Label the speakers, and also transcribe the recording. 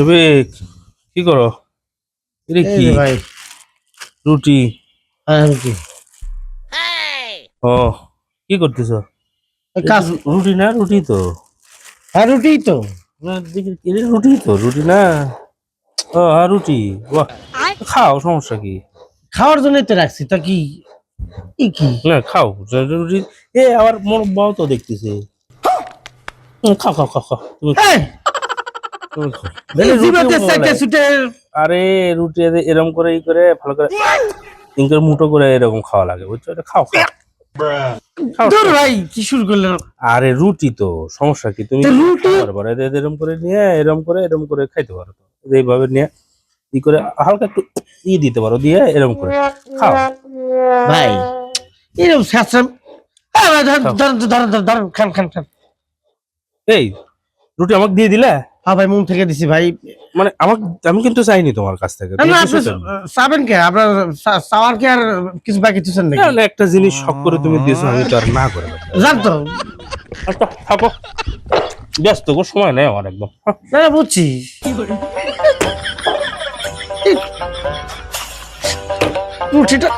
Speaker 1: শফিক কি করো? এটা কি?
Speaker 2: ভাই।
Speaker 1: রুটি।
Speaker 2: হ্যাঁ রুটি।
Speaker 1: ও কি করতেছ?
Speaker 2: কাজ
Speaker 1: রুটি না রুটি তো।
Speaker 2: হ্যাঁ রুটি তো।
Speaker 1: রুটি তো রুটি না। ও হ্যাঁ রুটি। বাহ খাও সমস্যা কি?
Speaker 2: খাওয়ার জন্যই তো রাখছি তা কি? কি?
Speaker 1: না খাও রুটি এ আবার মোর বাও তো দেখতেছে। হুম, খাও খাও খাও খাও আরে রুটি এরম করে ই করে ভালো করে করে মুঠো করে এরকম খাওয়া লাগে বুঝছ? এটা খাও
Speaker 2: ভাই কি শুরু করলেন
Speaker 1: আরে রুটি তো সমস্যা কি? তুমি
Speaker 2: রুটি-
Speaker 1: এরম করে নিয়ে এরম করে এরম করে খাইতে পারো তো। এইভাবে নিয়ে ই করে হালকা একটু ই দিতে পারো দিয়ে এরম করে। খাও।
Speaker 2: ভাই এরকম
Speaker 1: খাও।
Speaker 2: ধরেন ধরেন ধরেন ধরেন খান খান খান।
Speaker 1: এই রুটি আমাকে দিয়ে দিলে?
Speaker 2: হ্যাঁ ভাই মন থেকে দিছি ভাই।
Speaker 1: মানে আমাকে আমি কিন্তু চাইনি তোমার কাছ থেকে।
Speaker 2: চাবেন কে? আপনার চাওয়ার কি আর কিছু বাকি তুছেন নাকি?
Speaker 1: না, একটা জিনিস শখ করে তুমি দিয়েছ আমি তো আর না করে দেবো।
Speaker 2: জান তো।
Speaker 1: আচ্ছা থাকো। ব্যস্ত গো সময় নেই আমার একদম। হ্যাঁ।
Speaker 2: না না বুঝছি। রুটিটা